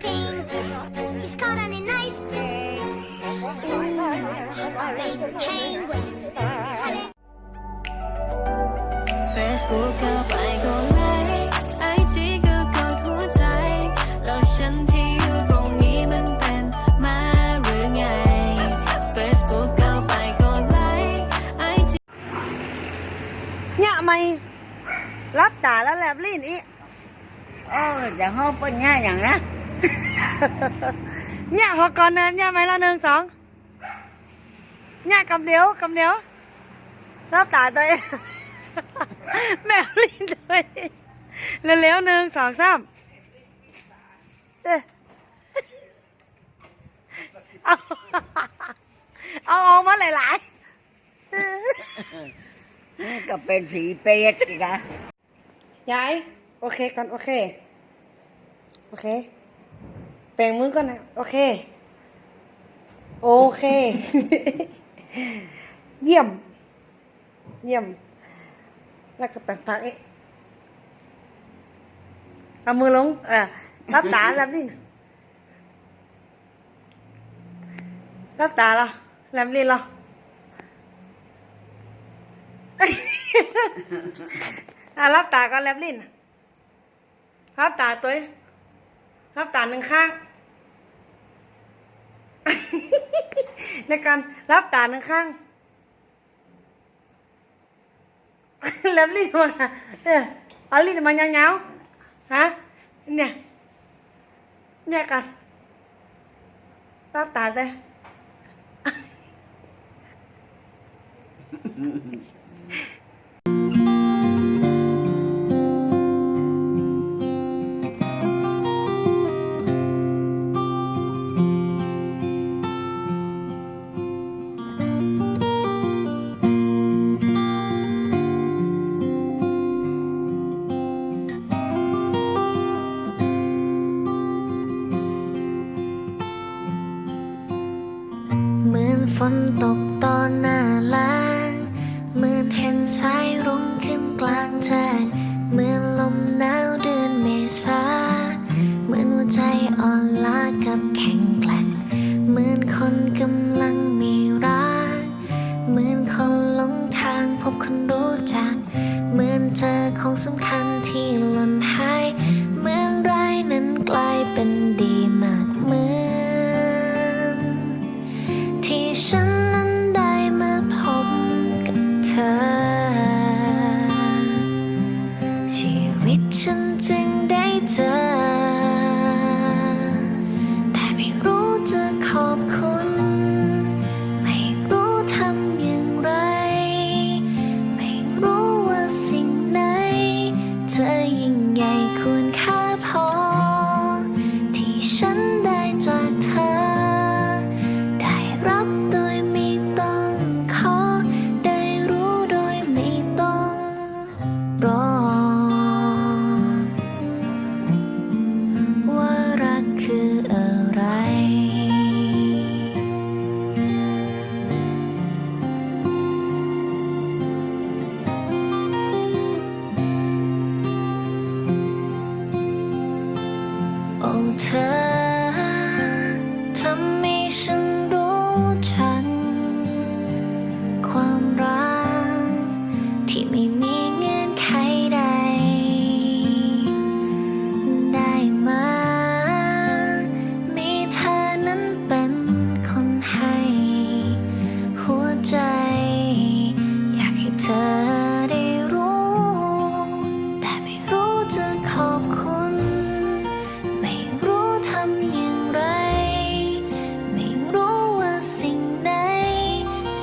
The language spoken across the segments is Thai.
pink. He's caught on an iceberg. Ooh, a big penguin. Cut it เฟซบุ๊กก็ไปก็ไลค์ไอจีก็กดหัวใจแล้วฉันที่อยู่ตรงนี้มันเป็นมาหรือไงเฟซบุ๊กก็ไปก็ไลค์ไอจีเนี่ยไม่รับตาแล้วแลบลิ้นอีเออจะห้องปัญญาอย่างนะเนี่ยพอก่อนเนินเนี่ ยไหมละหนึ่งสองเนี่ยกำเดียวกำเดียวรับตาตัวเองแมวลิ้นตัวเองเร็วๆหนึ่งสองสามเอ้ยเอาเอาออกมาหลายๆนี่ก็เป็นผีเปรตอีกอะยาย โอเคก่อน โอเค โอเค แปลงมือก่อนนะ โอเค โอเค เยี่ยม เยี่ยม แล้วก็แปลงปากเอ๊ะเอามือลงเออรับตารับนี่นรับตาเหรอแลมลินเหรออะรับตาก็แลบลิ้นรับตาตัว รับตาหนึ่งข้าง ในการรับตาหนึ่งข้างแลบลิ้นมาเออเอาลิ้นมายาวๆฮะเนี่ยเนี่ยกันรับตาเลยเ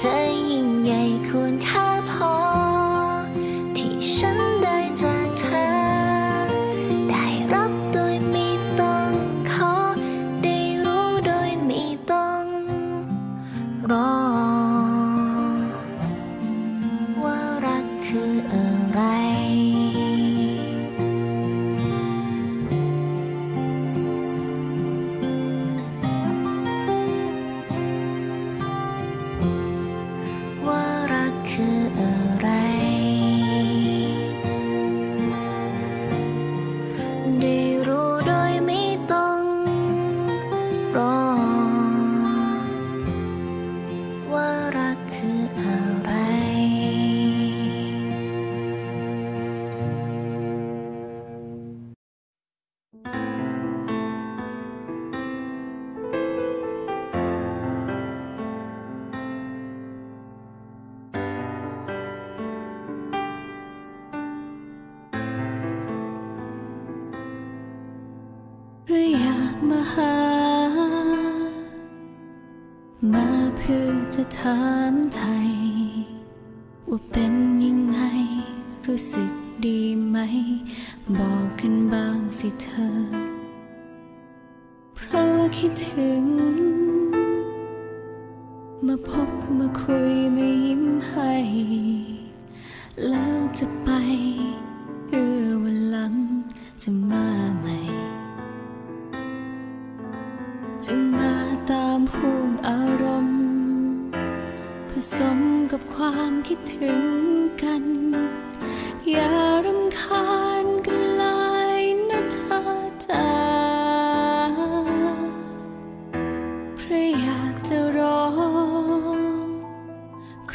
在 คิดถึง มาพบมาคุยมายิ้มให้ แล้วจะไปเอื้อวันหลังจะมาใหม่จึงมาตามห่วงอารมณ์ ผสมกับความคิดถึงกัน อย่ารำคาญ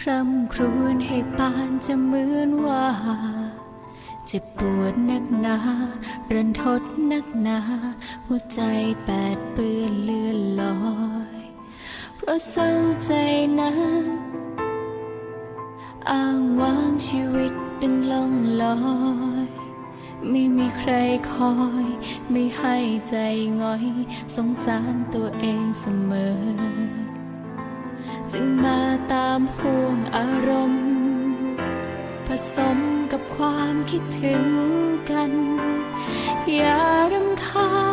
คร่ำครวญให้ปานจะเหมือนว่า เจ็บปวดนักหนารันทดนักหนา หัวใจแปดเปื้อนเลื่อนลอย เพราะเศร้าใจนะอ้างว้างชีวิตดังล่องลอยไม่มีใครคอย ไม่ให้ใจง่อย สงสารตัวเองเสมอ จึงมาตามห่วงอารมณ์ ผสมกับความคิดถึงกัน อย่ารำคาญ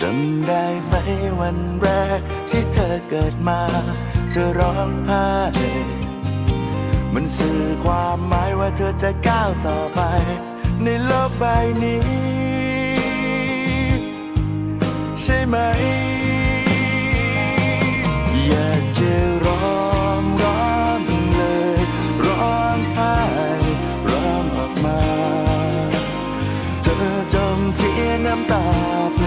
จำได้ไหมวันแรกที่เธอเกิดมา เธอร้องไห้มันสื่อความหมายว่าเธอจะก้าวต่อไป ในโลกใบนี้ ใช่ไหม อยากจะร้องร้องเลย ร้องไห้ร้องออกมา เธอจงเสียน้ำตา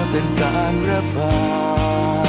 เพื่อเป็นการระบาย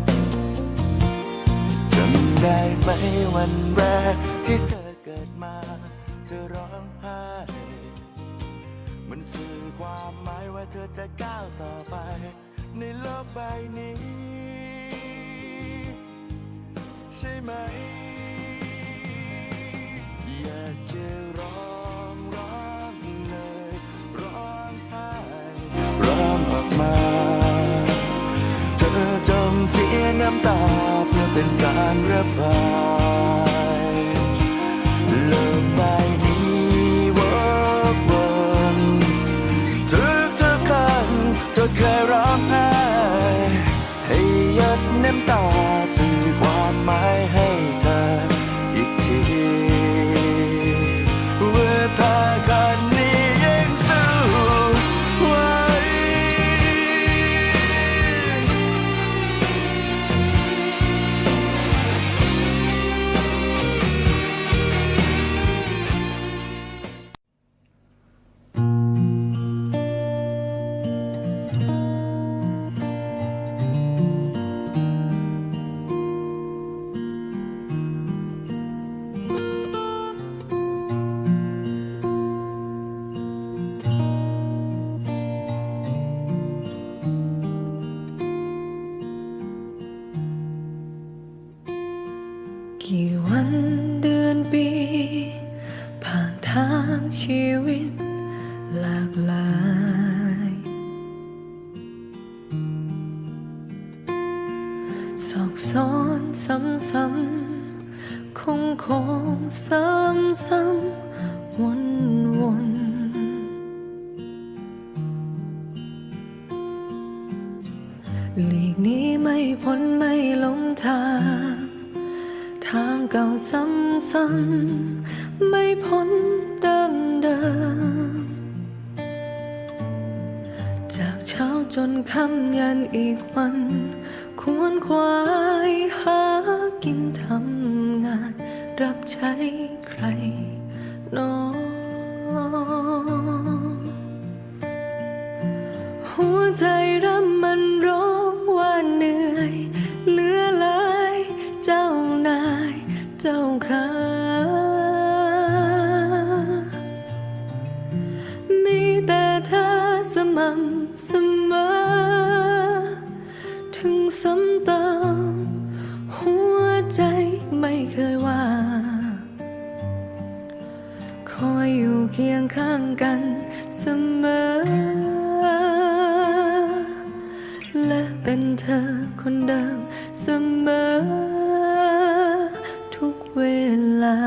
ได้ไหมวันแรกที่เธอเกิดมา เธอร้องไห้มันสื่อความหมายว่าเธอจะก้าวต่อไป ในโลกใบนี้ ใช่ไหม อยากจะร้องร้องเลยร้องไห้ร้องออกมา เธอจงเสียำตาเพื่อเป็นการระบาย หลีกนี้ไม่พ้นไม่ลงทาง ทางเก่าซ้ำๆไม่พ้นเดิมเดิมจากเช้าจนค่ำยันอีกวัน ควรควายหากินทำงาน รับใช้ใคร ม่ำเสมอ ถึงซ้ำเติมหัวใจไม่เคยว่าขอยอยู่เคียงข้างกันเสมอ และเป็นเธอคนเดิมเสมอ ทุกเวลา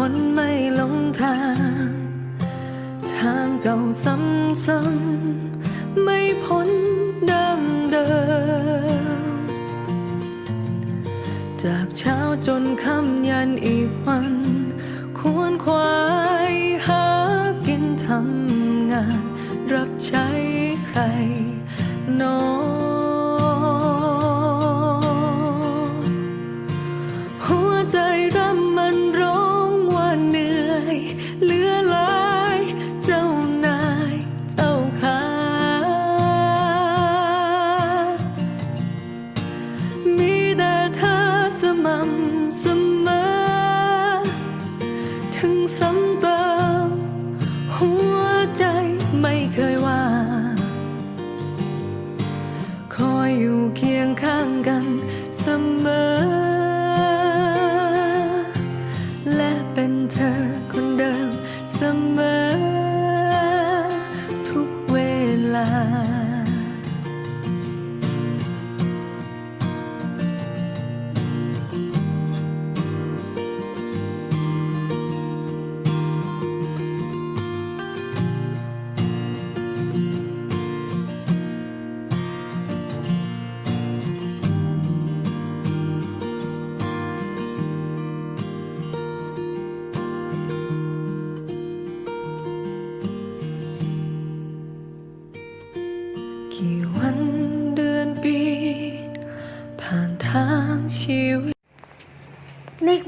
ไม่พ้นไม่หลงทาง ทางเก่าซ้ำๆไม่พ้นเดิมเดิม จากเช้าจนค่ำยันอีกวัน ควรควายหากินทำงาน รับใช้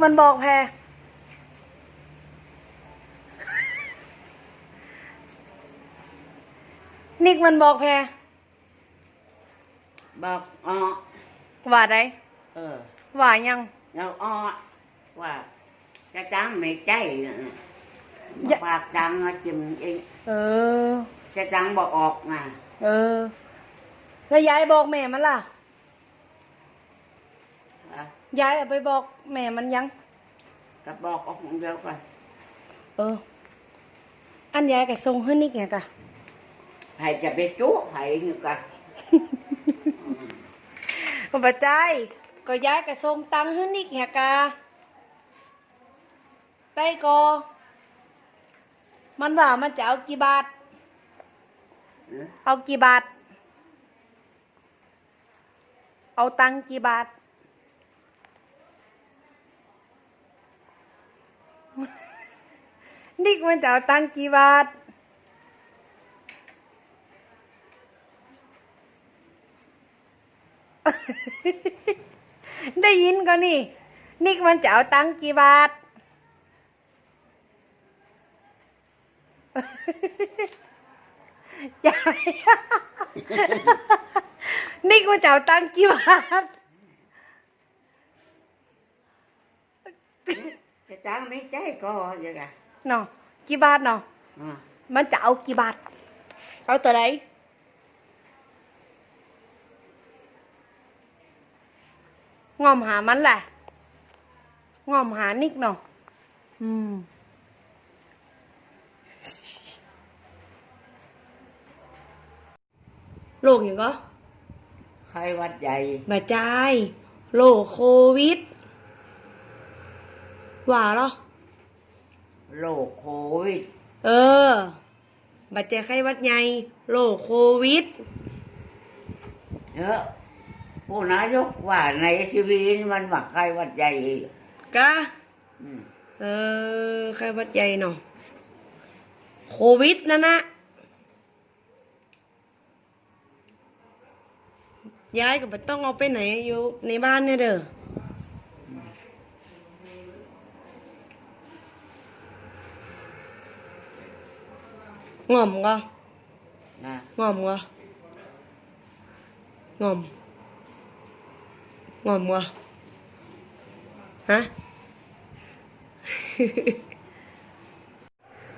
มันบอกแพรนิกมันบอกแพรบอกอ้อว่าไดเออ ว่ายังเราอ้อว่าจะจ้างไม่ใจน่ะอย่าปากจังอะจิ้มเองเออ จะจังบอกออกมาเออ แล้วยายบอกแม่มันล่ะอะ ยายเอาไปบอกแม่มันยังก็บอกออกเดียวกันเออ อันยายก็ส่งให้นิกไงกะใครจะไปจุใครนี่กันก็ปัจจัยก็ยายก็ส่งตังค์ให้นิกไงกะได้ก็มันว่ามันจะเอากี่บาท เอากี่บาท เอาตังค์กี่บาท นิกมันจะเอาตังกี่บาทได้ยินก็นี่ นิกมันจะเอาตังกี่บาทยายนิกมันจะเอาตังกี่บาท จะจ้างไม่ใจก็ยังไง เนาะกี่บาทเนาะอ่ามันจะเอากี่บาท เอาตัวไหนงอมหามันแหละงอมหานิกเนาะอืมโรคอย่างก็ใครวัดใหญ่มาจายโรคโควิด ว่าเหรอ โรคโควิด เออบัดเจ็บไข้หวัดใหญ่โรคโควิดเออผู้นายกว่าในชีวิตมันว่าใครวัดใหญ่กะ อืมเออไข้หวัดใหญ่เนาะโควิดนั่นนะย้ายก็ไม่ต้องเอาไปไหนอยู่ในบ้านเนี่ยเด้อ ง่อมก็นะงอมวะงอมงอมวะฮะ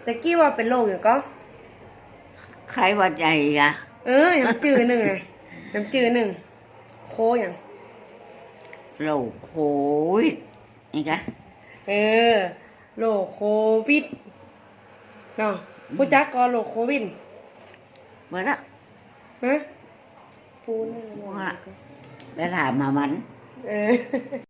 แต่กี้ว่าเป็นโรคอย่างก็ไข้หวัดใหญ่อะเออน้ำจืดหนึ่งไงน้ำจืดหนึ่งโคอย่างโรคโควิดนี่กะเออโรคโควิดเนาะ ผู้จักก็โรคโควิดเมื่อละฮะปูนว่าแล้วถามมามัน เออ